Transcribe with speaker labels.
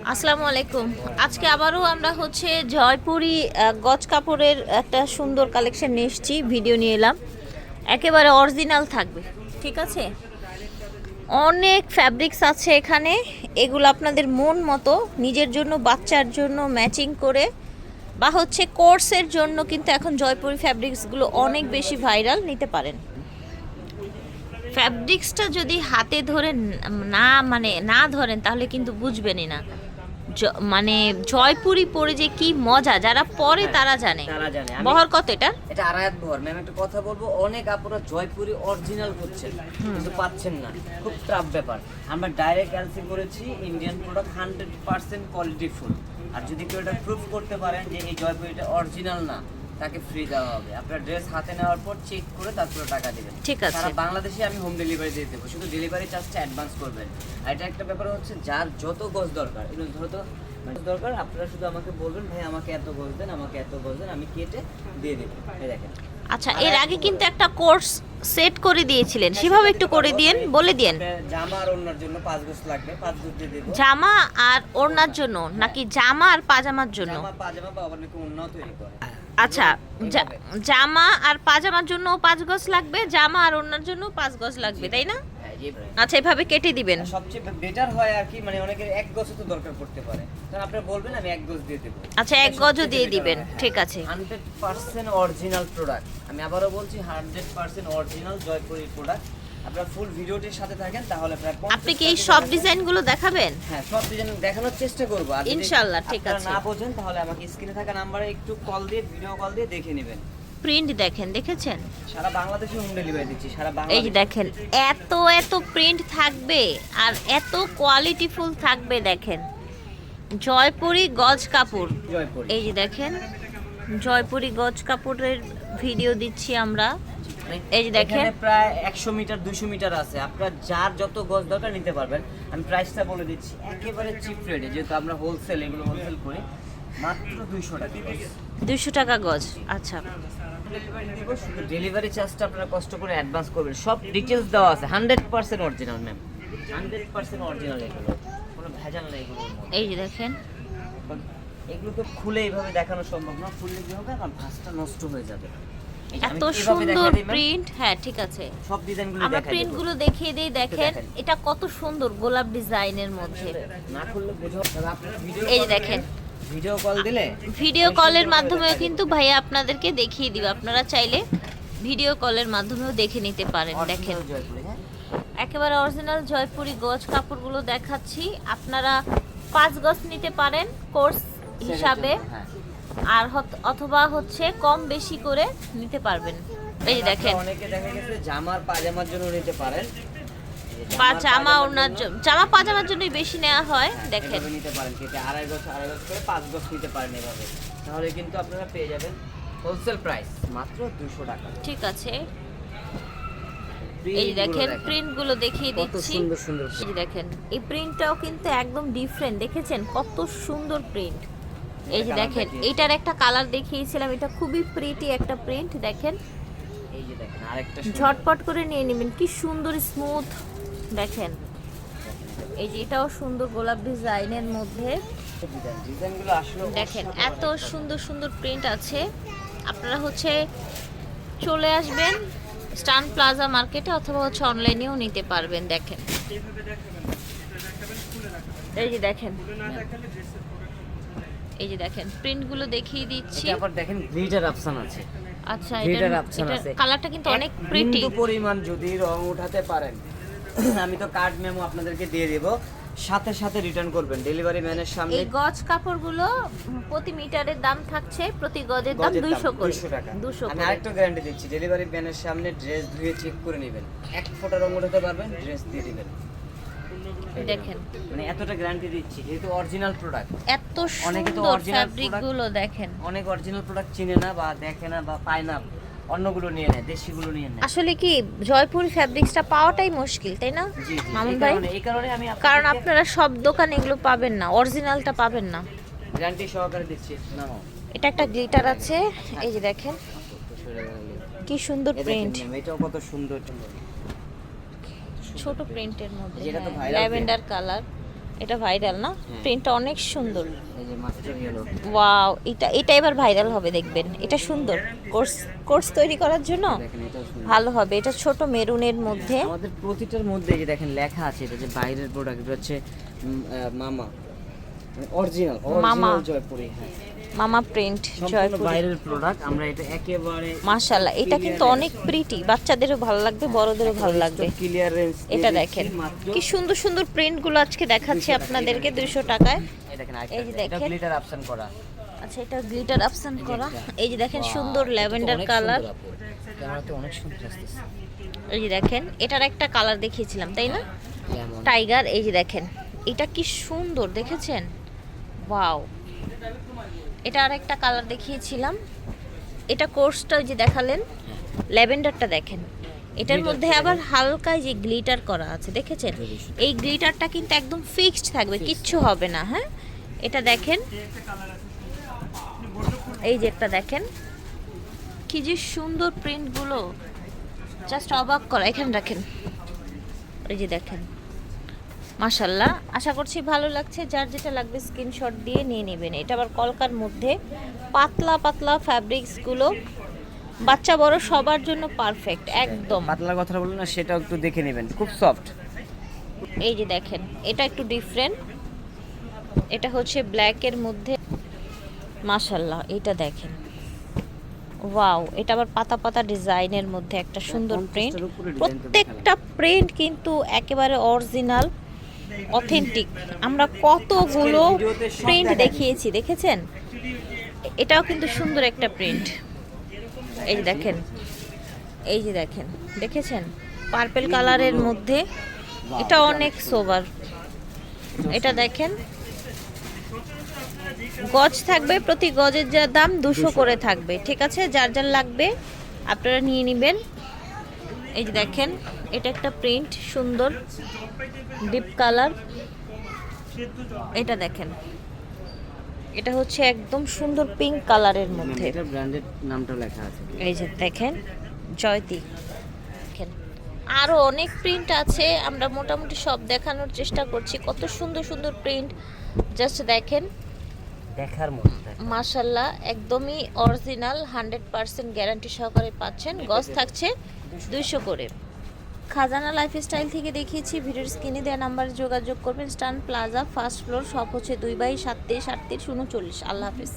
Speaker 1: আসসালামু আলাইকুম। আজকে আবারও আমরা হচ্ছে জয়পুরি গজ কাপড়ের একটা সুন্দর কালেকশন নিয়ে এসেছি, ভিডিও নিয়ে এলাম। একেবারে অরিজিনাল থাকবে, ঠিক আছে? অনেক ফ্যাব্রিক্স আছে এখানে, এগুলো আপনাদের মন মতো, নিজের জন্য, বাচ্চার জন্য ম্যাচিং করে, বা হচ্ছে কোর্সের জন্য কিন্তু এখন জয়পুরি ফ্যাব্রিক্সগুলো অনেক বেশি ভাইরাল নিতে পারেন। ফ্যাব্রিক্সটা যদি হাতে ধরে না মানে না ধরেন তাহলে কিন্তু বুঝবেনই না। মানে জয়পুরি পরে যে কি মজা যারা পরে
Speaker 2: হ্যাঁ,
Speaker 1: তারা জানে। বহর কত এটা?
Speaker 2: এটা আড়ায়াত ভর ম্যাম একটা কথা বলব অনেক আপনারা জয়পুরি অরিজিনাল করছেন কিন্তু পাচ্ছেন না। খুব টাফ ব্যাপার। আমরা ডাইরেক্ট এলসি করেছি Indian product hundred percent quality full আর যদি কেউ এটা প্রুফ করতে পারেন যে এই জয়পুরিটা অরিজিনাল না তাকে ফ্রি দেওয়া হবে। আপনার ড্রেস হাতে নেওয়ার পর চেক করে তারপরে টাকা দেবেন।
Speaker 1: ঠিক আছে।
Speaker 2: সারা বাংলাদেশে আমি হোম ডেলিভারি দিয়ে দেবো। শুধু ডেলিভারি চার্জটা অ্যাডভান্স করবেন। আর এটা একটা ব্যাপার হচ্ছে যার যত গজ দরকার এগুলো ধরো মানে দরকার আপনারা শুধু আমাকে বলবেন ভাই আমাকে এত গজ দেন আমাকে এত গজ দেন আমি কেটে দিয়ে দেবো। এই দেখেন।
Speaker 1: আচ্ছা এর আগে কিন্তু একটা কোর্স সেট করে দিয়েছিলেন। সেভাবে একটু করে দিয়েন বলে দিয়েন।
Speaker 2: জামা আর ওড়নার জন্য পাঁচ গজ লাগবে পাঁচ গজ দিয়ে দেবো।
Speaker 1: জামা আর ওড়নার জন্য নাকি জামা আর পাজামার জন্য?
Speaker 2: জামা পাজামা বা আবার নাকি ওড়নাও তৈরি করে।
Speaker 1: আচ্ছা জামা আর পাজামার জন্য পাঁচ গজ লাগবে জামা আর ওড়নার জন্য পাঁচ গজ লাগবে তাই না?
Speaker 2: হ্যাঁ,
Speaker 1: আচ্ছা এভাবে কেটে দিবেন।
Speaker 2: সবচেয়ে বেটার হয় আর কি মানে অনেকের এক গজ তো দরকার পড়তে পারে। তখন আপনারা বলবেন আমি এক গজ দিয়ে দেবো।
Speaker 1: আচ্ছা এক গজও দিয়ে দিবেন ঠিক আছে।
Speaker 2: হান্ড্রেড পার্সেন্ট অরিজিনাল প্রোডাক্ট আমি আবারও বলছি hundred percent original Jaipuri product আপনারা ফুল ভিডিওটির সাথে থাকেন তাহলে প্রায়
Speaker 1: আপনি কি এই সব ডিজাইনগুলো দেখাবেন?
Speaker 2: হ্যাঁ সব ডিজাইন দেখানোর চেষ্টা করব।
Speaker 1: ইনশাআল্লাহ, ঠিক আছে।
Speaker 2: না বোঝেন তাহলে আমাকে স্ক্রিনে থাকা নাম্বারে একটু কল দিয়ে ভিডিও কল দিয়ে দেখে নেবেন।
Speaker 1: প্রিন্ট দেখেন দেখেছেন?
Speaker 2: সারা বাংলাদেশে হোম ডেলিভারি দিচ্ছি সারা বাংলাদেশ
Speaker 1: যে দেখেন এত এত প্রিন্ট থাকবে আর এত কোয়ালিটিফুল থাকবে দেখেন। জয়পুরি গজ কাপড়। এই যে দেখেন জয়পুরি গজ কাপড়ের ভিডিও দিচ্ছি আমরা। এই যে দেখেন।
Speaker 2: প্রায় একশো মিটার দুশো মিটার আছে। আপনার যার যত গজ দরকার নিতে পারবেন। আমি প্রাইসটা বলে দিচ্ছি। একেবারে চিপ রেটে যেহেতু আমরা হোলসেল এগুলো হোলসেল করি মাত্র দুইশো টাকা
Speaker 1: দুশো টাকা গজ আচ্ছা।
Speaker 2: ডেলিভারি চার্জটা আপনারা কষ্ট করে অ্যাডভান্স করবেন। সব ডিটেলস দেওয়া আছে। Hundred percent original ma'am hundred percent original এগুলো। কোনো ভেজাল নেই মধ্যে।
Speaker 1: এই যে দেখেন।
Speaker 2: এগুলো তো খুলে এইভাবে দেখানো সম্ভব না। খুললে কি হবে? আমার ভাঁজটা নষ্ট হয়ে যাবে।
Speaker 1: এত সুন্দর? প্রিন্ট হ্যাঁ ঠিক আছে
Speaker 2: সব ডিজাইনগুলো
Speaker 1: আমরা
Speaker 2: দেখাই
Speaker 1: প্রিন্ট
Speaker 2: দেবো।
Speaker 1: গুলো দেখিয়ে দিই দেখেন। এটা কত সুন্দর গোলাপ ডিজাইনের মধ্যে
Speaker 2: না খুললে বুঝো
Speaker 1: এই দেখেন
Speaker 2: ভিডিও কল দিলে
Speaker 1: ভিডিও কলের মাধ্যমে কিন্তু ভাইয়া আপনাদেরকে দেখিয়ে দিবে আপনারা চাইলে ভিডিও কলের মাধ্যমেও দেখে নিতে পারেন দেখেন
Speaker 2: হ্যাঁ?
Speaker 1: একেবারে অরিজিনাল জয়পুরি গজ কাপড়গুলো দেখাচ্ছি আপনারা পাঁচ গজ নিতে পারেন কোর্স হিসাবে
Speaker 2: হ্যাঁ।
Speaker 1: আর অথবা হচ্ছে কম বেশি করে নিতে পারবেন। এই যে দেখেন।
Speaker 2: অনেকে দেখা গেছে জামার পাজামার জন্য নিতে পারেন। এই যে
Speaker 1: পা
Speaker 2: জামার
Speaker 1: জামা
Speaker 2: পাজামার
Speaker 1: ওনার
Speaker 2: জন্য-
Speaker 1: জামা পাজামার জন্যই বেশি নেওয়া হয় দেখেন।
Speaker 2: নিতে পারেন কেটে আড়াই গজ আড়াই গজ করে পাঁচ গজ নিতে পারেন এভাবে। তাহলে কিন্তু আপনারা পেয়ে যাবেন হোলসেল প্রাইস মাত্র দুশো টাকা।
Speaker 1: ঠিক আছে। এই দেখেন প্রিন্টগুলো দেখিয়ে দিচ্ছি।
Speaker 2: সুন্দর সুন্দর
Speaker 1: দেখেন এই প্রিন্টটাও কিন্তু একদম ডিফারেন্ট দেখেছেন? কত সুন্দর প্রিন্ট এই যে দেখেন এইটার একটা কালার দেখিয়েছিলাম এটা খুবই প্রিটি একটা প্রিন্ট দেখেন।
Speaker 2: এই যে দেখেন আরেকটা
Speaker 1: ঝটপট করে নিয়ে নেবেন কি সুন্দর স্মুথ দেখেন। এই যে এটাও সুন্দর গোলাপ ডিজাইনের মধ্যে। দেখেন এত সুন্দর সুন্দর প্রিন্ট আছে। আপনারা হচ্ছে চলে আসবেন স্টান প্লাজা মার্কেটে অথবা হচ্ছে অনলাইনেও নিতে পারবেন দেখেন। এই যে দেখেন। এই যে দেখেন প্রিন্টগুলো দেখিয়ে দিচ্ছি।
Speaker 2: আবার দেখেন গ্লিটার অপশন আছে।
Speaker 1: আচ্ছা এটা
Speaker 2: অপশন আছে।
Speaker 1: কালারটা কিন্তু অনেক প্রিটি
Speaker 2: পরিমাণ যদি রং উঠাতে পারেন আমি তো কার্ড মেমো আপনাদেরকে দিয়ে দেব। সাথে সাথে রিটার্ন করবেন। ডেলিভারি ম্যানের সামনে
Speaker 1: এই গজ কাপড়গুলো প্রতি মিটারের দাম থাকছে প্রতি গজের দাম
Speaker 2: গজের
Speaker 1: দুইশো করে।
Speaker 2: 200 টাকা।
Speaker 1: দুশো
Speaker 2: আমি আরেকটা গ্যারান্টি দিচ্ছি। ডেলিভারি ম্যানের সামনে ড্রেস ধুয়ে চেক করে নেবেন। এক ফোঁটা রং উঠাতে পারবেন ড্রেস দিয়ে দিবেন।
Speaker 1: দেখেন।
Speaker 2: মানে এতটা গ্যারান্টি দিচ্ছি যেহেতু অরিজিনাল প্রোডাক্ট
Speaker 1: এত সুন্দর ফ্যাব্রিকগুলো দেখেন।
Speaker 2: অনেক অরিজিনাল প্রোডাক্ট চিনে না বা দেখে না বা পায় না অন্যগুলো নিয়ে নেয় দেশিগুলো নিয়ে নেয়।
Speaker 1: আসলে কি জয়পুর ফ্যাব্রিক্সটা পাওয়াটাই মুশকিল তাই না? মামুন ভাই?
Speaker 2: কারণে এই কারণে আমি
Speaker 1: কারণ আপনারা সব দোকানে এগুলো পাবেন না অরিজিনালটা পাবেন না।
Speaker 2: গ্যারান্টি সহকারে দিচ্ছি নাও।
Speaker 1: এটা একটা গ্লিটার আছে এই যে দেখেন। কি সুন্দর প্রিন্ট
Speaker 2: এটাও কত সুন্দর।
Speaker 1: ছোট প্রিন্টের মধ্যে। ল্যাভেন্ডার কালার এটা ভাইরাল না? প্রিন্টটা অনেক সুন্দর। ওয়াও এটা এটা এবার ভাইরাল হবে দেখবেন। এটা সুন্দর। কোর্স কোর্স তৈরি করার জন্য। ভালো হবে। এটা ছোট মেরুনের মধ্যে।
Speaker 2: আমাদের প্রতিটার মধ্যে যে দেখেন লেখা আছে এটা যে বাইরের প্রোডাক্ট হচ্ছে মামা। অরিজিনাল
Speaker 1: মামা।
Speaker 2: অরিজিনাল জয়পুরি হ্যাঁ।
Speaker 1: মামা প্রিন্ট জয়পুর
Speaker 2: বাইরের প্রোডাক্ট আমরা এটা একেবারে
Speaker 1: মাশাল্লাহ এটা কিন্তু অনেক প্রিটি বাচ্চাদেরও ভালো লাগবে বড়দেরও ভালো লাগবে।
Speaker 2: ক্লিয়ারেন্স
Speaker 1: এটা দেখেন কি সুন্দর সুন্দর প্রিন্টগুলো আজকে দেখাচ্ছি আপনাদেরকে দুইশো টাকায়।
Speaker 2: এই
Speaker 1: যে দেখেন।
Speaker 2: গ্লিটার অপশন করা।
Speaker 1: আচ্ছা এটা গ্লিটার অপশন করা। এই যে দেখেন সুন্দর ল্যাভেন্ডার কালার
Speaker 2: ক্যামেরাতে অনেক সুন্দর আসতেছে।
Speaker 1: এই যে দেখেন এটার একটা কালার দেখিয়েছিলাম তাই না? টাইগার এই যে দেখেন এটা কি সুন্দর দেখেছেন? ওয়াও এটা আর একটা কালার দেখিয়েছিলাম। এটা কোর্সটা ওই যে দেখালেন ল্যাভেন্ডারটা দেখেন। এটার মধ্যে আবার হালকা যে গ্লিটার করা আছে দেখেছেন? এই গ্লিটারটা কিন্তু একদম ফিক্সড থাকবে কিচ্ছু হবে না হ্যাঁ? এটা দেখেন। এই যে একটা দেখেন। কি যে সুন্দর প্রিন্টগুলো জাস্ট অবাক করা এখানে রাখেন। এই যে দেখেন। মাশাল্লাহ আশা করছি ভালো লাগছে। যার যেটা লাগবে স্ক্রিনশট দিয়ে নিয়ে নেবেন। এটা আবার কলকার মধ্যে পাতলা পাতলা ফ্যাব্রিক্সগুলো বাচ্চা বড় সবার জন্য পারফেক্ট একদম।
Speaker 2: পাতলা কথা বলুন না সেটাও একটু দেখে নেবেন। খুব সফট
Speaker 1: এই যে দেখেন এটা একটু ডিফারেন্ট এটা হচ্ছে ব্ল্যাকের মধ্যে। মাশাল্লাহ এটা দেখেন। ওয়াও এটা আবার পাতা পাতা ডিজাইনের মধ্যে একটা সুন্দর প্রিন্ট প্রত্যেকটা প্রিন্ট কিন্তু একেবারে অরিজিনাল অথেন্টিক আমরা কতগুলো প্রিন্ট দেখিয়েছি, দেখেছেন? এটাও কিন্তু সুন্দর একটা প্রিন্ট এই যে দেখেন, এই যে দেখেন, দেখেছেন? পার্পেল কালারের মধ্যে, এটা অনেক সোবার এটা দেখেন, গজ থাকবে, প্রতি গজের যা দাম দুশো করে থাকবে, ঠিক আছে? যার যার লাগবে, আপনারা নিয়ে নেবেন। এই যে দেখেন এটা একটা প্রিন্ট সুন্দর ডিপ কালার এটা দেখেন। এটা হচ্ছে একদম সুন্দর পিঙ্ক কালারের মধ্যে।
Speaker 2: এটা ব্র্যান্ডেড নামটা লেখা আছে।
Speaker 1: এই যে দেখেন জয়তি। দেখেন আরও অনেক প্রিন্ট আছে। আমরা মোটামুটি সব দেখানোর চেষ্টা করছি। কত সুন্দর সুন্দর প্রিন্ট জাস্ট দেখেন।
Speaker 2: দেখার মতো।
Speaker 1: মাশাল্লাহ একদমই অরিজিনাল হান্ড্রেড পার্সেন্ট গ্যারান্টি সহকারে পাচ্ছেন। গজ থাকছে দুইশো করে। খাজানা লাইফস্টাইল থেকে দেখিয়েছি। ভিডিওর স্ক্রিনে দেওয়া নাম্বারে যোগাযোগ করবেন। স্টান প্লাজা ফার্স্ট ফ্লোর সব হচ্ছে দুই বাই সাত তেইশ আটত্রিশ, উনচল্লিশ। আল্লাহ হাফিজ।